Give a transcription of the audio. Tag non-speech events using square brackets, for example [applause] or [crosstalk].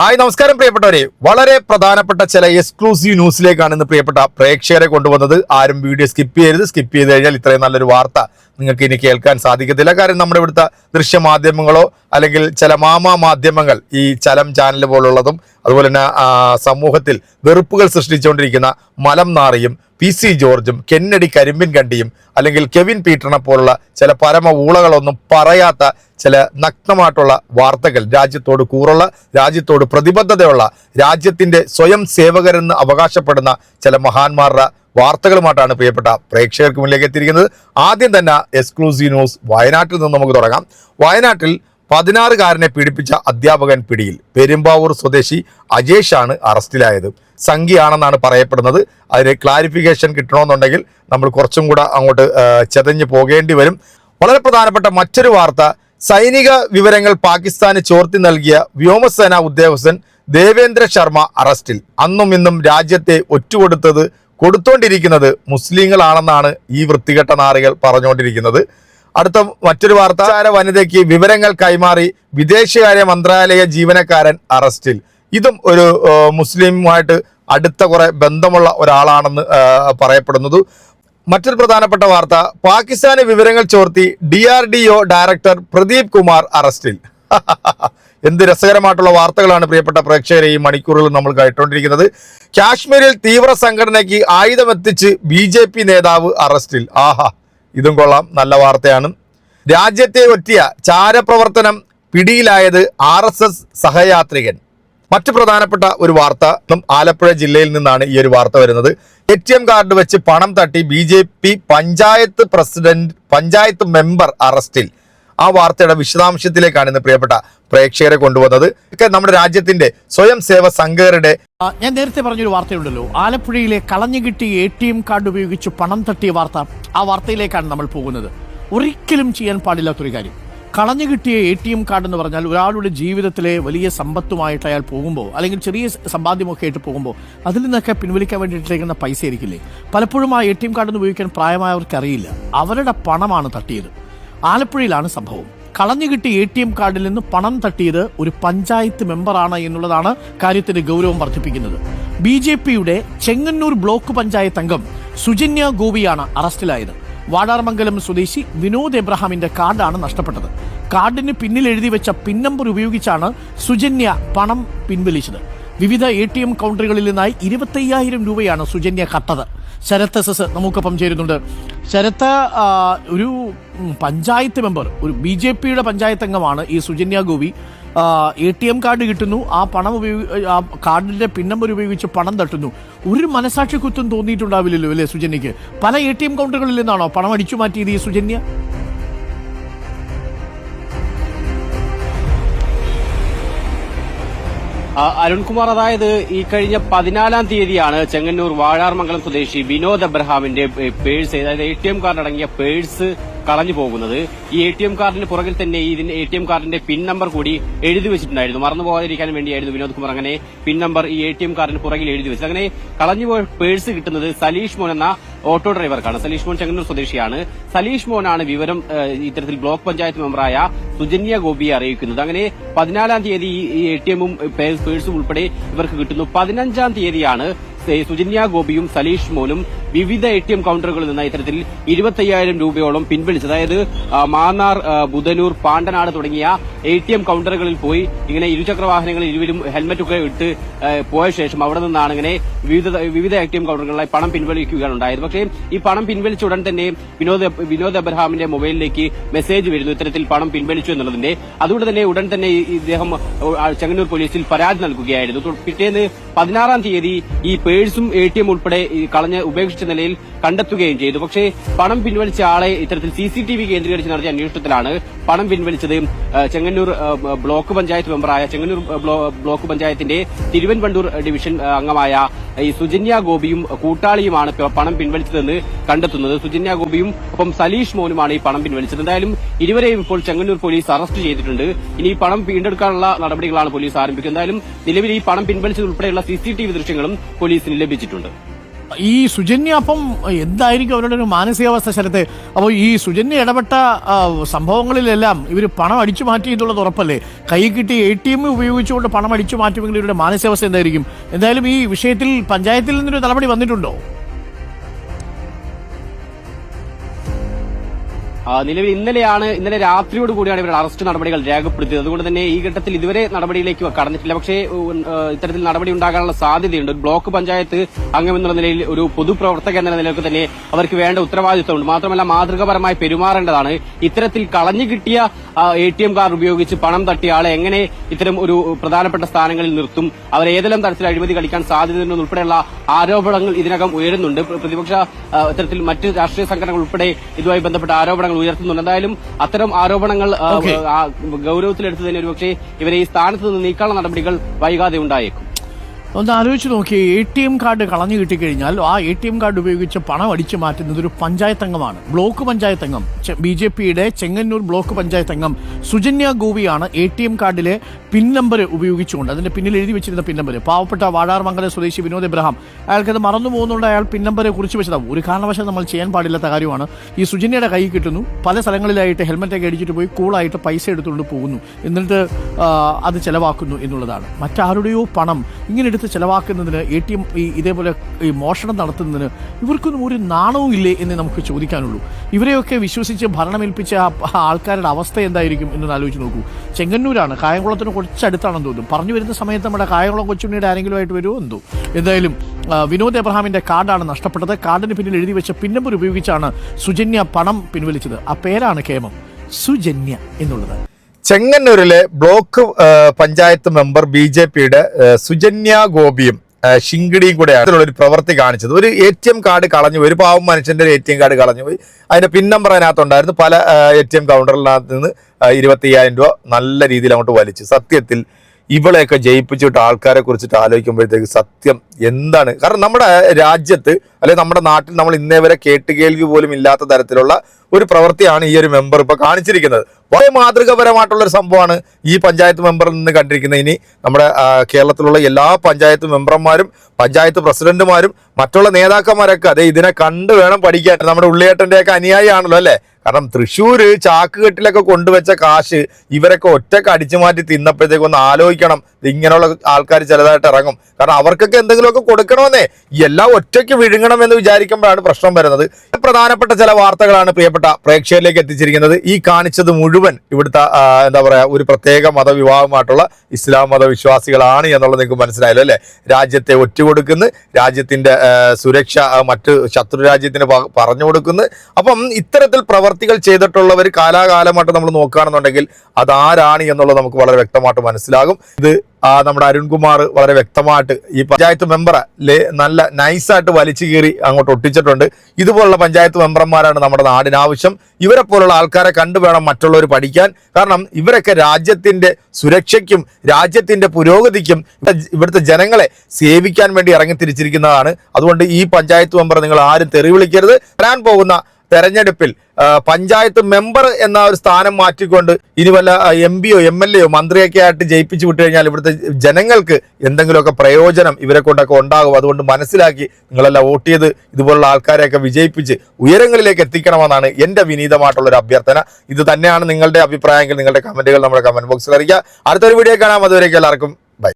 Hi നമസ്കാരം പ്രിയപ്പെട്ടവരെ. വളരെ പ്രധാനപ്പെട്ട ചില എക്സ്ക്ലൂസീവ് ന്യൂസിലേക്കാണ് ഇന്ന് പ്രിയപ്പെട്ട പ്രേക്ഷകരെ കൊണ്ടുവന്നത്. ആരും വീഡിയോ സ്കിപ്പ് ചെയ്യരുത്. സ്കിപ്പ് ചെയ്ത് കഴിഞ്ഞാൽ ഇത്രയും നല്ലൊരു വാർത്ത നിങ്ങൾക്ക് ഇനി കേൾക്കാൻ സാധിക്കത്തില്ല. കാരണം നമ്മുടെ ഇവിടുത്തെ ദൃശ്യമാധ്യമങ്ങളോ അല്ലെങ്കിൽ ചില മാമാ മാധ്യമങ്ങൾ ഈ ചലം ചാനൽ പോലുള്ളതും അതുപോലെ തന്നെ സമൂഹത്തിൽ വെറുപ്പുകൾ സൃഷ്ടിച്ചുകൊണ്ടിരിക്കുന്ന മലം നാറിയും പി സി ജോർജും കെന്നടി കരിമ്പിൻ കണ്ടിയും അല്ലെങ്കിൽ കെവിൻ പീറ്ററിനെ പോലുള്ള ചില പരമ ഊളകളൊന്നും പറയാത്ത ചില നഗ്നമായിട്ടുള്ള വാർത്തകൾ രാജ്യത്തോട് കൂറുള്ള രാജ്യത്തോട് പ്രതിബദ്ധതയുള്ള രാജ്യത്തിന്റെ സ്വയം സേവകരെന്ന് അവകാശപ്പെടുന്ന ചില മഹാന്മാരുടെ വാർത്തകളുമായിട്ടാണ് പ്രിയപ്പെട്ട പ്രേക്ഷകർക്ക് മുന്നിലേക്ക് എത്തിയിരിക്കുന്നത്. ആദ്യം തന്നെ എക്സ്ക്ലൂസീവ് ന്യൂസ് വയനാട്ടിൽ നിന്ന് നമുക്ക് തുടങ്ങാം. വയനാട്ടിൽ പതിനാറുകാരനെ പീഡിപ്പിച്ച അധ്യാപകൻ പിടിയിൽ പെരുമ്പാവൂർ സ്വദേശി അജേഷാണ് അറസ്റ്റിലായത്. സംഖ്യയാണെന്നാണ് പറയപ്പെടുന്നത്. അതിന് ക്ലാരിഫിക്കേഷൻ കിട്ടണമെന്നുണ്ടെങ്കിൽ നമ്മൾ കുറച്ചും കൂടെ അങ്ങോട്ട് ചെതഞ്ഞു പോകേണ്ടി വരും. വളരെ പ്രധാനപ്പെട്ട മറ്റൊരു വാർത്ത സൈനിക വിവരങ്ങൾ പാകിസ്ഥാന് ചോർത്തി നൽകിയ വ്യോമസേന ഉദ്യോഗസ്ഥൻ ദേവേന്ദ്ര ശർമ്മ അറസ്റ്റിൽ. അന്നും ഇന്നും രാജ്യത്തെ ഒറ്റുകൊടുത്തത് കൊടുത്തോണ്ടിരിക്കുന്നത് മുസ്ലിങ്ങളാണെന്നാണ് ഈ വൃത്തികെട്ട നാറികൾ പറഞ്ഞുകൊണ്ടിരിക്കുന്നത് അടുത്ത മറ്റൊരു വാർത്ത. ആചാര വനിതയ്ക്ക് വിവരങ്ങൾ കൈമാറി വിദേശകാര്യ മന്ത്രാലയ ജീവനക്കാരൻ അറസ്റ്റിൽ. ഇതും ഒരു മുസ്ലിമുമായിട്ട് അടുത്ത കുറെ ബന്ധമുള്ള ഒരാളാണെന്ന് പറയപ്പെടുന്നത്. മറ്റൊരു പ്രധാനപ്പെട്ട വാർത്ത. പാകിസ്ഥാന് വിവരങ്ങൾ ചോർത്തി ഡി ഡയറക്ടർ പ്രദീപ് കുമാർ അറസ്റ്റിൽ. [laughs] എന്ത് രസകരമായിട്ടുള്ള വാർത്തകളാണ് പ്രിയപ്പെട്ട പ്രേക്ഷകരെ ഈ മണിക്കൂറുകൾ നമ്മൾ കേട്ടുകൊണ്ടിരിക്കുന്നത് കാശ്മീരിൽ തീവ്ര സംഘടനയ്ക്ക് ആയുധമെത്തിച്ച് ബി ജെ പി നേതാവ് അറസ്റ്റിൽ. ആഹാ ഇതും കൊള്ളാം. നല്ല വാർത്തയാണ്. രാജ്യത്തെ ഒറ്റിയ ചാരപ്രവർത്തനം പിടിയിലായത് ആർ എസ് എസ് സഹയാത്രികൻ. മറ്റു പ്രധാനപ്പെട്ട ഒരു വാർത്ത ആലപ്പുഴ ജില്ലയിൽ നിന്നാണ് ഈ ഒരു വാർത്ത വരുന്നത്. എ ടി എം കാർഡ് വെച്ച് പണം തട്ടി B J P panchayat president panchayat member അറസ്റ്റിൽ. ആ വാർത്തയുടെ വിശദാംശത്തിലേക്കാണ് ഇന്ന് പ്രിയപ്പെട്ട പ്രേക്ഷകരെ കൊണ്ടുവന്നത്. ഒക്കെ നമ്മുടെ രാജ്യത്തിന്റെ സ്വയം സേവ സംഘകരുടെ ഞാൻ നേരത്തെ പറഞ്ഞൊരു വാർത്തയുണ്ടല്ലോ. ആലപ്പുഴയിലെ കളഞ്ഞു കിട്ടിയ എ ടി എം കാർഡ് ഉപയോഗിച്ച് പണം തട്ടിയ വാർത്ത ആ വാർത്തയിലേക്കാണ് നമ്മൾ പോകുന്നത്. ഒരിക്കലും ചെയ്യാൻ പാടില്ലാത്തൊരു കാര്യം. കളഞ്ഞു കിട്ടിയ എ ടി എം കാർഡ് എന്ന് പറഞ്ഞാൽ ഒരാളുടെ ജീവിതത്തിലെ വലിയ സമ്പത്തുമായിട്ട് അയാൾ പോകുമ്പോൾ അല്ലെങ്കിൽ ചെറിയ സമ്പാദ്യമൊക്കെ ആയിട്ട് പോകുമ്പോൾ അതിൽ നിന്നൊക്കെ പിൻവലിക്കാൻ വേണ്ടിയിട്ടിരിക്കുന്ന പൈസ ആയിരിക്കില്ലേ? പലപ്പോഴും ആ എ ടി എം കാർഡ് ഉപയോഗിക്കാൻ പ്രായമായവർക്ക് അറിയില്ല അവരുടെ പണമാണ് തട്ടിയത്. ആലപ്പുഴയിലാണ് സംഭവം. കളഞ്ഞു കിട്ടിയ എ ടി എം കാർഡിൽ നിന്ന് പണം തട്ടിയത് ഒരു പഞ്ചായത്ത് മെമ്പറാണ് എന്നുള്ളതാണ് കാര്യത്തിന്റെ ഗൗരവം വർദ്ധിപ്പിക്കുന്നത്. ബി ജെ പിയുടെ ചെങ്ങന്നൂർ ബ്ലോക്ക് പഞ്ചായത്ത് അംഗം സുജന്യ ഗോപിയാണ് അറസ്റ്റിലായത്. വാടാർമംഗലം സ്വദേശി വിനോദ് എബ്രഹാമിന്റെ കാർഡാണ് നഷ്ടപ്പെട്ടത്. കാർഡിന് പിന്നിൽ എഴുതി വെച്ച പിൻ നമ്പർ ഉപയോഗിച്ചാണ് സുജന്യ പണം പിൻവലിച്ചത്. വിവിധ എ ടി എം കൗണ്ടറുകളിൽ നിന്നായി ഇരുപത്തയ്യായിരം രൂപയാണ് സുജന്യ കട്ടത്. ശരത്ത് എസ് എസ് നമുക്കൊപ്പം ചേരുന്നുണ്ട്. ശരത്ത് ഒരു പഞ്ചായത്ത് മെമ്പർ ഒരു ബി ജെ പിയുടെ പഞ്ചായത്ത് അംഗമാണ് ഈ Sujanya Gopi. A T M card കിട്ടുന്നു. ആ പണം ഉപയോഗി ആ കാർഡിന്റെ നമ്പർ ഉപയോഗിച്ച് പണം തട്ടുന്നു. ഒരു മനസാക്ഷി കുത്തും തോന്നിയിട്ടുണ്ടാവില്ലല്ലോ അല്ലേ സുജന്യക്ക് പല എ ടി എം കൗണ്ടറുകളിൽ നിന്നാണോ പണം അടിച്ചു മാറ്റിയത് ഈ സുജന്യ? അരുൺകുമാർ അതായത് ഈ കഴിഞ്ഞ പതിനാലാം തീയതിയാണ് ചെങ്ങന്നൂർ വാഴാർമംഗലം സ്വദേശി വിനോദ് അബ്രഹാമിന്റെ പേഴ്സ് അതായത് എ ടി എം കാർഡ് അടങ്ങിയ പേഴ്സ് കളഞ്ഞു പോകുന്നത്. ഈ എ ടി എം കാർഡിന് പുറകിൽ തന്നെ ഇതിന്റെ എ ടി എം കാർഡിന്റെ പിൻ നമ്പർ കൂടി എഴുതി വെച്ചിട്ടുണ്ടായിരുന്നു. മറന്നു പോകാതിരിക്കാൻ വേണ്ടിയായിരുന്നു വിനോദ് കുമാർ. അങ്ങനെ പിൻ നമ്പർ ഈ എ ടി എം കാർഡിന് പുറകിൽ എഴുതി വെച്ചത്. അങ്ങനെ കളഞ്ഞുപോയ പേഴ്സ് കിട്ടുന്നത് സലീഷ് മോൻ എന്ന ഓട്ടോ ഡ്രൈവർക്കാണ്. സലീഷ് മോൻ ചെങ്ങന്നൂർ സ്വദേശിയാണ്. സലീഷ് മോനാണ് വിവരം ഇത്തരത്തിൽ ബ്ലോക്ക് പഞ്ചായത്ത് മെമ്പറായ സുജന്യ ഗോപിയെ അറിയിക്കുന്നത്. അങ്ങനെ പതിനാലാം തീയതി ഈ എ ടി എമ്മും പേഴ്സും ഉൾപ്പെടെ ഇവർക്ക് കിട്ടുന്നു. പതിനഞ്ചാം തീയതിയാണ് സുജന്യ ഗോപിയും സലീഷ് മോനും വിവിധ എ ടി എം കൌണ്ടറുകളിൽ നിന്ന് ഇത്തരത്തിൽ ഇരുപത്തയ്യായിരം രൂപയോളം പിൻവലിച്ചു അതായത് മാന്നാർ ബുധനൂർ പാണ്ടനാട് തുടങ്ങിയ എ ടി എം കൌണ്ടറുകളിൽ പോയി ഇങ്ങനെ ഇരുചക്ര വാഹനങ്ങളിൽ ഇരുവരും ഹെൽമറ്റൊക്കെ ഇട്ട് പോയ ശേഷം അവിടെ നിന്നാണ് ഇങ്ങനെ വിവിധ എ ടി എം കൌണ്ടറുകളിലായി പണം പിൻവലിക്കുകയാണ് ഉണ്ടായത് പക്ഷേ ഈ പണം പിൻവലിച്ച ഉടൻ തന്നെ വിനോദ് വിനോദ് അബ്രഹാമിന്റെ മൊബൈലിലേക്ക് മെസ്സേജ് വരുന്നു. ഇത്തരത്തിൽ പണം പിൻവലിച്ചു എന്നുള്ളതിന്റെ. അതുകൊണ്ട് തന്നെ ഉടൻ തന്നെ ഇദ്ദേഹം ചെങ്ങന്നൂർ പോലീസിൽ പരാതി നൽകുകയായിരുന്നു. പിറ്റേന്ന് പതിനാറാം തീയതി ഈ പേഴ്സും എ ടി എം ഉൾപ്പെടെ കളഞ്ഞ് ഉപേക്ഷിച്ച നിലയിൽ കണ്ടെത്തുകയും ചെയ്തു. പക്ഷേ പണം പിൻവലിച്ച ആളെ ഇത്തരത്തിൽ സി സി ടി വി കേന്ദ്രീകരിച്ച് നടത്തിയ അന്വേഷണത്തിലാണ് പണം പിൻവലിച്ചത്. ചെങ്ങന്നൂർ ബ്ലോക്ക് പഞ്ചായത്ത് മെമ്പറായ ചെങ്ങന്നൂർ ബ്ലോക്ക് പഞ്ചായത്തിന്റെ തിരുവൻപണ്ടൂർ ഡിവിഷൻ അംഗമായ ഈ സുജന്യ ഗോപിയും കൂട്ടാളിയുമാണ് പണം പിൻവലിച്ചതെന്ന് കണ്ടെത്തുന്നത്. സുജന്യ ഗോപിയും ഒപ്പം സലീഷ് മോനുമാണ് ഈ പണം പിൻവലിച്ചത്. എന്തായാലും ഇരുവരെയും ഇപ്പോൾ ചെങ്ങന്നൂർ പോലീസ് അറസ്റ്റ് ചെയ്തിട്ടുണ്ട്. ഇനി ഈ പണം വീണ്ടെടുക്കാനുള്ള നടപടികളാണ് പോലീസ് ആരംഭിക്കുന്നത്. എന്തായാലും നിലവിൽ ഈ പണം പിൻവലിച്ചതുൾപ്പെടെയുള്ള സിസിടിവി ദൃശ്യങ്ങളും പോലീസിന് ലഭിച്ചിട്ടുണ്ട്. ഈ സുജന്യ അപ്പം എന്തായിരിക്കും അവരുടെ ഒരു മാനസികാവസ്ഥ ശരത്തെ? അപ്പോൾ ഈ സുജന്യ ഇടപെട്ട സംഭവങ്ങളിലെല്ലാം ഇവർ പണം അടിച്ചു മാറ്റി എന്നുള്ളത് ഉറപ്പല്ലേ? കൈ കിട്ടി എ ടി എം ഉപയോഗിച്ചുകൊണ്ട് പണം അടിച്ചു മാറ്റുമെങ്കിൽ ഇവരുടെ മാനസികാവസ്ഥ എന്തായിരിക്കും? എന്തായാലും ഈ വിഷയത്തിൽ പഞ്ചായത്തിൽ നിന്നൊരു നടപടി വന്നിട്ടുണ്ടോ? നിലവിൽ ഇന്നലെയാണ് ഇന്നലെ രാത്രിയോട് കൂടിയാണ് ഇവരുടെ അറസ്റ്റ് നടപടികൾ രേഖപ്പെടുത്തിയത്. അതുകൊണ്ട് തന്നെ ഈ ഘട്ടത്തിൽ ഇതുവരെ നടപടിയിലേക്ക് കടന്നിട്ടില്ല. പക്ഷേ ഇത്തരത്തിൽ നടപടി ഉണ്ടാകാനുള്ള സാധ്യതയുണ്ട്. ബ്ലോക്ക് പഞ്ചായത്ത് അംഗമെന്നുള്ള നിലയിൽ ഒരു പൊതുപ്രവർത്തക എന്ന നിലയ്ക്ക് തന്നെ അവർക്ക് വേണ്ട ഉത്തരവാദിത്വമുണ്ട്. മാത്രമല്ല മാതൃകാപരമായി പെരുമാറേണ്ടതാണ്. ഇത്തരത്തിൽ കളഞ്ഞു കിട്ടിയ എ ടി എം കാർഡ് ഉപയോഗിച്ച് പണം തട്ടിയ ആളെ എങ്ങനെ ഇത്തരം ഒരു പ്രധാനപ്പെട്ട സ്ഥാനങ്ങളിൽ നിർത്തും? അവർ ഏതെല്ലാം തരത്തിൽ അഴിമതി കളിക്കാൻ സാധ്യതയുണ്ടെന്ന് ഉൾപ്പെടെയുള്ള ആരോപണങ്ങൾ ഇതിനകം ഉയരുന്നുണ്ട്. പ്രതിപക്ഷ ഇത്തരത്തിൽ മറ്റ് രാഷ്ട്രീയ സംഘടനകൾ ഉൾപ്പെടെ ഇതുമായി ബന്ധപ്പെട്ട ആരോപണങ്ങൾ ഉയർത്തുന്നുണ്ട്. എന്തായാലും അത്തരം ആരോപണങ്ങൾ ഗൌരവത്തിലെടുത്തു Okay. ആ, ഗൌരവത്തിലെടുത്ത് തന്നെ ഒരുപക്ഷെ ഇവരെ ഈ സ്ഥാനത്ത് നിന്ന് നീക്കാനുള്ള നടപടികൾ വൈകാതെ ഉണ്ടായേക്കും. ഒന്ന് ആലോചിച്ച് നോക്കിയേ എ ടി എം കാർഡ് കളഞ്ഞു കിട്ടിക്കഴിഞ്ഞാൽ ആ എ ടി എം കാർഡ് ഉപയോഗിച്ച് പണം അടിച്ചു മാറ്റുന്നത് ഒരു പഞ്ചായത്ത് അംഗമാണ്. ബ്ലോക്ക് പഞ്ചായത്ത് അംഗം. ബി ജെ പിയുടെ ചെങ്ങന്നൂർ ബ്ലോക്ക് പഞ്ചായത്ത് അംഗം സുജന്യ ഗോപിയാണ് എ ടി എം കാർഡിലെ പിൻ നമ്പർ ഉപയോഗിച്ചുകൊണ്ട് അതിന്റെ പിന്നിൽ എഴുതി വെച്ചിരുന്ന പിൻ നമ്പർ പാവപ്പെട്ട വാടാർമംഗല സ്വദേശി വിനോദ് എബ്രഹാം. അയാൾക്കത് മറന്നു പോകുന്നുണ്ട് അയാൾ പിൻ നമ്പറെ കുറിച്ച് വെച്ചതാണ് ഒരു കാരണവശാൽ നമ്മൾ ചെയ്യാൻ പാടില്ലാത്ത കാര്യമാണ്. ഈ സുജന്യയുടെ കൈ കിട്ടുന്നു. പല സ്ഥലങ്ങളിലായിട്ട് ഹെൽമെറ്റൊക്കെ അടിച്ചിട്ട് പോയി കൂളായിട്ട് പൈസ എടുത്തുകൊണ്ട് പോകുന്നു. എന്നിട്ട് അത് ചിലവാക്കുന്നു എന്നുള്ളതാണ്. മറ്റാരുടെയോ പണം ഇങ്ങനെ എടുത്ത് ചിലവാക്കുന്നതിന് എ ടി എം ഈ ഇതേപോലെ ഈ മോഷണം നടത്തുന്നതിന് ഇവർക്കൊന്നും ഒരു നാണവും ഇല്ലേ എന്ന് നമുക്ക് ചോദിക്കാനുള്ളൂ. ഇവരെയൊക്കെ വിശ്വസിച്ച് ഭരണമേൽപ്പിച്ച ആൾക്കാരുടെ അവസ്ഥ എന്തായിരിക്കും എന്നൊന്ന് ആലോചിച്ച് നോക്കൂ. ചെങ്ങന്നൂരാണ് കായംകുളത്തിന് കുറച്ചടുത്താണെന്ന് തോന്നുന്നു. പറഞ്ഞു വരുന്ന സമയത്ത് നമ്മുടെ കായംകുളം കൊച്ചുണ്ണിയുടെ ആരെങ്കിലും വരുമോ എന്തോ? എന്തായാലും വിനോദ് എബ്രഹാമിന്റെ കാർഡാണ് നഷ്ടപ്പെട്ടത്. കാർഡിന് പിന്നിൽ എഴുതി വെച്ച പിന്നമ്പർ നമ്പർ ഉപയോഗിച്ചാണ് സുജന്യ പണം പിൻവലിച്ചത്. ആ പേരാണ് കേമം സുജന്യ എന്നുള്ളത്. ചെങ്ങന്നൂരിലെ block panchayat member B J പിയുടെ സുജന്യ ഗോപിയും ഷിങ്കിടിയും കൂടെയാണ് അതിലുള്ളൊരു പ്രവൃത്തി കാണിച്ചത്. ഒരു എ ടി എം കാർഡ് കളഞ്ഞു ഒരു പാവം മനുഷ്യന്റെ എ ടി എം കാർഡ് കളഞ്ഞു പോയി. അതിന്റെ പിൻ നമ്പർ അതിനകത്തുണ്ടായിരുന്നു. പല എ ടി എം കൗണ്ടറിനകത്ത് നിന്ന് ഇരുപത്തി രൂപ നല്ല രീതിയിൽ അങ്ങോട്ട് വലിച്ചു. സത്യത്തിൽ ഇവളെയൊക്കെ ജയിപ്പിച്ചിട്ട് ആൾക്കാരെ കുറിച്ചിട്ട് ആലോചിക്കുമ്പോഴത്തേക്ക് സത്യം എന്താണ്? കാരണം നമ്മുടെ രാജ്യത്ത് അല്ലെങ്കിൽ നമ്മുടെ നാട്ടിൽ നമ്മൾ ഇന്നേ വരെ കേട്ടുകേൾവി പോലും ഇല്ലാത്ത തരത്തിലുള്ള ഒരു പ്രവൃത്തിയാണ് ഈ ഒരു മെമ്പർ ഇപ്പൊ കാണിച്ചിരിക്കുന്നത്. വളരെ മാതൃകപരമായിട്ടുള്ള ഒരു സംഭവമാണ് ഈ പഞ്ചായത്ത് മെമ്പറിൽ നിന്ന് കണ്ടിരിക്കുന്നത്. ഇനി നമ്മുടെ കേരളത്തിലുള്ള എല്ലാ പഞ്ചായത്ത് മെമ്പർമാരും പഞ്ചായത്ത് പ്രസിഡന്റുമാരും മറ്റുള്ള നേതാക്കന്മാരൊക്കെ അതെ ഇതിനെ കണ്ടു വേണം പഠിക്കാൻ. നമ്മുടെ ഉള്ളിയേട്ടന്റെ ഒക്കെ അനുയായിയാണല്ലോ അല്ലേ? കാരണം തൃശ്ശൂർ ചാക്കുകെട്ടിലൊക്കെ കൊണ്ടുവച്ച കാശ് ഇവരൊക്കെ ഒറ്റയ്ക്ക് അടിച്ചു മാറ്റി തിന്നപ്പോഴത്തേക്ക് ഒന്ന് ആലോചിക്കണം. ഇങ്ങനെയുള്ള ആൾക്കാർ ചിലതായിട്ട് ഇറങ്ങും. കാരണം അവർക്കൊക്കെ എന്തെങ്കിലുമൊക്കെ കൊടുക്കണമെന്നേ എല്ലാം ഒറ്റയ്ക്ക് വിഴുങ്ങണമെന്ന് വിചാരിക്കുമ്പോഴാണ് പ്രശ്നം വരുന്നത്. പ്രധാനപ്പെട്ട ചില വാർത്തകളാണ് പ്രിയപ്പെട്ട പ്രേക്ഷകരിലേക്ക് എത്തിച്ചിരിക്കുന്നത്. ഈ കാണിച്ചത് മുഴുവൻ ഇവിടുത്തെ എന്താ പറയുക ഒരു പ്രത്യേക മതവിഭാഗമായിട്ടുള്ള ഇസ്ലാം മതവിശ്വാസികളാണ് എന്നുള്ളത് നിങ്ങൾക്ക് മനസ്സിലായല്ലോ അല്ലെ? രാജ്യത്തെ ഒറ്റുകൊടുക്കുന്നു രാജ്യത്തിന്റെ ആ, സുരക്ഷ മറ്റ് ശത്രു രാജ്യത്തിന് പറഞ്ഞു കൊടുക്കുന്നു അപ്പം ഇത്തരത്തിൽ പ്രവർത്തികൾ ചെയ്തിട്ടുള്ളവർ കാലാകാലമായിട്ട് നമ്മൾ നോക്കുകയാണെന്നുണ്ടെങ്കിൽ അതാരാണ് എന്നുള്ളത് നമുക്ക് വളരെ വ്യക്തമായിട്ട് മനസ്സിലാകും. ഇത് ആ നമ്മുടെ അരുൺകുമാർ വളരെ വ്യക്തമായിട്ട് ഈ പഞ്ചായത്ത് മെമ്പർ നല്ല നൈസായിട്ട് വലിച്ചു കീറി അങ്ങോട്ട് ഒട്ടിച്ചിട്ടുണ്ട്. ഇതുപോലുള്ള പഞ്ചായത്ത് മെമ്പർമാരാണ് നമ്മുടെ നാടിന് ആവശ്യം ഇവരെ പോലുള്ള ആൾക്കാരെ കണ്ടുവേണം മറ്റുള്ളവർ പഠിക്കാൻ. കാരണം ഇവരൊക്കെ രാജ്യത്തിന്റെ സുരക്ഷയ്ക്കും രാജ്യത്തിന്റെ പുരോഗതിക്കും ഇവിടെ- ഇവിടുത്തെ ജനങ്ങളെ സേവിക്കാൻ വേണ്ടി ഇറങ്ങിത്തിരിച്ചിരിക്കുന്നതാണ്. അതുകൊണ്ട് ഈ പഞ്ചായത്ത് മെമ്പർ നിങ്ങൾ ആരും തെറി വിളിക്കരുത്. വരാൻ പോകുന്ന തെരഞ്ഞെടുപ്പിൽ പഞ്ചായത്ത് മെമ്പർ എന്ന ഒരു സ്ഥാനം മാറ്റിക്കൊണ്ട് ഇനി വല്ല എം പിയോ എം എൽ എയോ മന്ത്രിയൊക്കെ ആയിട്ട് ജയിപ്പിച്ചു വിട്ടു കഴിഞ്ഞാൽ ഇവിടുത്തെ ജനങ്ങൾക്ക് എന്തെങ്കിലുമൊക്കെ പ്രയോജനം ഇവരെ കൊണ്ടൊക്കെ ഉണ്ടാകും. അതുകൊണ്ട് മനസ്സിലാക്കി നിങ്ങളെല്ലാം വോട്ട് ചെയ്ത് ഇതുപോലുള്ള ആൾക്കാരെയൊക്കെ വിജയിപ്പിച്ച് ഉയരങ്ങളിലേക്ക് എത്തിക്കണമെന്നാണ് എന്റെ വിനീതമായിട്ടുള്ള ഒരു അഭ്യർത്ഥന. ഇത് തന്നെയാണ് നിങ്ങളുടെ അഭിപ്രായമെങ്കിൽ നിങ്ങളുടെ കമന്റുകൾ നമ്മുടെ കമന്റ് ബോക്സിൽ അറിയിക്കുക. അടുത്തൊരു വീഡിയോ കാണാം. അതുവരേക്കും എല്ലാവർക്കും